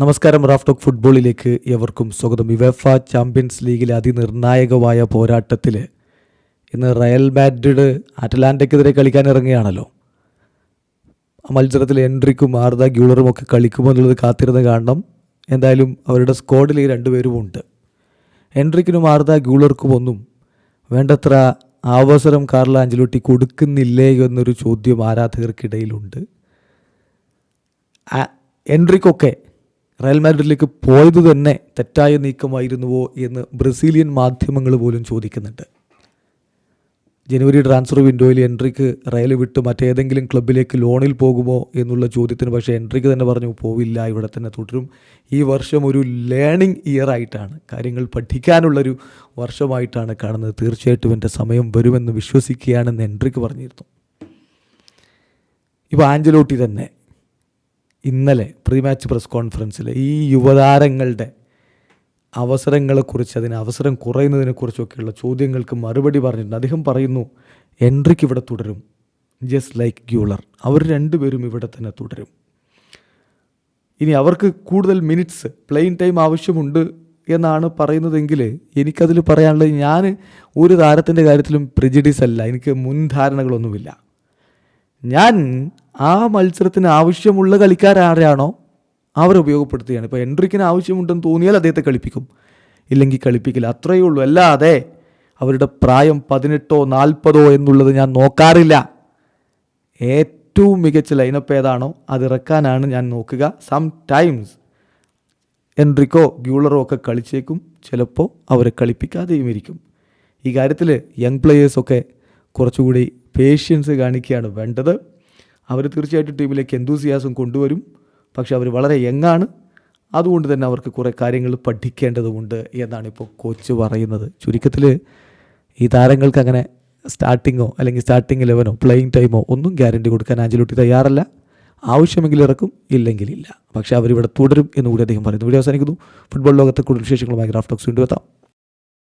നമസ്കാരം Raf talk ഫുട്ബോളിലേക്ക് എവർക്കും സ്വാഗതം. യുവേഫ ചാമ്പ്യൻസ് ലീഗിലെ അതിനിർണായകമായ പോരാട്ടത്തിൽ ഇന്ന് റയൽ മാഡ്രിഡ് അറ്റലാന്റയ്ക്കെതിരെ കളിക്കാൻ ഇറങ്ങുകയാണല്ലോ ആ മത്സരത്തിൽ എൻട്രിക്കും ആർദ ഗ്യൂളറും ഒക്കെ കളിക്കുമോ എന്നുള്ളത് കാത്തിരുന്ന് കാണണം എന്തായാലും അവരുടെ സ്ക്വാഡിൽ ഈ രണ്ടുപേരും ഉണ്ട്. എൻട്രിക്കിനും ആർദ ഗ്യൂളർക്കും ഒന്നും വേണ്ടത്ര അവസരം കാർല ആഞ്ചലോട്ടി കൊടുക്കുന്നില്ലേ എന്നൊരു ചോദ്യം ആരാധകർക്കിടയിലുണ്ട്. എൻട്രിക്കൊക്കെ റയൽ മാഡ്രിഡിലേക്ക് പോയത് തന്നെ തെറ്റായ നീക്കമായിരുന്നുവോ എന്ന് ബ്രസീലിയൻ മാധ്യമങ്ങൾ പോലും ചോദിക്കുന്നുണ്ട്. ജനുവരി ട്രാൻസ്ഫർ വിൻഡോയിൽ എൻട്രിക്ക് റയൽ വിട്ട് മറ്റേതെങ്കിലും ക്ലബിലേക്ക് ലോണിൽ പോകുമോ എന്നുള്ള ചോദ്യത്തിന് പക്ഷേ എൻട്രിക്ക് തന്നെ പറഞ്ഞു പോവില്ല ഇവിടെ തന്നെ തുടരും. ഈ വർഷം ഒരു ലേണിംഗ് ഇയർ ആയിട്ടാണ്. കാര്യങ്ങൾ പഠിക്കാനുള്ളൊരു വർഷമായിട്ടാണ് കാണുന്നത്. തീർച്ചയായിട്ടും എന്റെ സമയം വരുമെന്ന് വിശ്വസിക്കുകയാണെന്ന് എൻട്രിക്ക് പറഞ്ഞിരുന്നു. ഇപ്പോൾ ആഞ്ചലോട്ടി തന്നെ ഇന്നലെ പ്രീ മാച്ച് പ്രസ് കോൺഫറൻസിൽ ഈ യുവതാരങ്ങളുടെ അവസരങ്ങളെക്കുറിച്ച് അതിന് അവസരം കുറയുന്നതിനെക്കുറിച്ചൊക്കെയുള്ള ചോദ്യങ്ങൾക്ക് മറുപടി പറഞ്ഞിട്ടുണ്ട്. അദ്ദേഹം പറയുന്നു എൻട്രിക്ക് ഇവിടെ തുടരും. ജസ്റ്റ് ലൈക്ക് ഗ്യൂളർ അവർ രണ്ടുപേരും ഇവിടെ തന്നെ തുടരും. ഇനി അവർക്ക് കൂടുതൽ മിനിറ്റ്സ് പ്ലെയിൻ ടൈം ആവശ്യമുണ്ട് എന്നാണ് പറയുന്നതെങ്കിൽ എനിക്കതിൽ പറയാനുള്ളത് ഞാൻ ഒരു താരത്തിന്റെ കാര്യത്തിലും പ്രിജിഡിസ് അല്ല. എനിക്ക് മുൻധാരണകളൊന്നുമില്ല. ഞാൻ ആ മത്സരത്തിന് ആവശ്യമുള്ള കളിക്കാരാരാണോ അവരെ ഉപയോഗപ്പെടുത്തുകയാണ്. ഇപ്പോൾ എൻട്രിക്കിന് ആവശ്യമുണ്ടെന്ന് തോന്നിയാൽ അദ്ദേഹത്തെ കളിപ്പിക്കും. ഇല്ലെങ്കിൽ കളിപ്പിക്കില്ല. അത്രയേ ഉള്ളൂ. അല്ലാതെ അവരുടെ പ്രായം പതിനെട്ടോ നാൽപ്പതോ എന്നുള്ളത് ഞാൻ നോക്കാറില്ല. ഏറ്റവും മികച്ച ലൈനപ്പ് ഏതാണോ അത് ഇറക്കാനാണ് ഞാൻ നോക്കുക. സം ടൈംസ് എൻട്രിക്കോ ഗ്യൂളറോ ഒക്കെ കളിച്ചേക്കും. ചിലപ്പോൾ അവരെ കളിപ്പിക്കാതെയും ഇരിക്കും. ഈ കാര്യത്തിൽ യങ് പ്ലേയേഴ്സൊക്കെ കുറച്ചുകൂടി പേഷ്യൻസ് കാണിക്കുകയാണ് വേണ്ടത്. അവർ തീർച്ചയായിട്ടും ടീമിലേക്ക് എന്തൂസിയാസം കൊണ്ടുവരും. പക്ഷെ അവർ വളരെ യങ്ങാണ്. അതുകൊണ്ട് തന്നെ അവർക്ക് കുറേ കാര്യങ്ങൾ പഠിക്കേണ്ടതുണ്ട് എന്നാണ് ഇപ്പോൾ കോച്ച് പറയുന്നത്. ചുരുക്കത്തിൽ ഈ താരങ്ങൾക്ക് അങ്ങനെ സ്റ്റാർട്ടിങ്ങോ അല്ലെങ്കിൽ സ്റ്റാർട്ടിങ് ഇലവനോ പ്ലേയിങ് ടൈമോ ഒന്നും ഗ്യാരണ്ടി കൊടുക്കാൻ ആഞ്ചലോട്ടി തയ്യാറല്ല. ആവശ്യമെങ്കിൽ ഇറക്കും ഇല്ലെങ്കിൽ ഇല്ല. പക്ഷേ അവരിവിടെ തുടരും എന്നുകൂടി അദ്ദേഹം പറയുന്നു. വീഡിയോ അവസാനിക്കുന്നു. ഫുട്ബോൾ ലോകത്തെ കൂടുതൽ വിശേഷങ്ങളുമായി ഗ്രാഫ്റ്റോക്സ് വീണ്ടും എത്താം.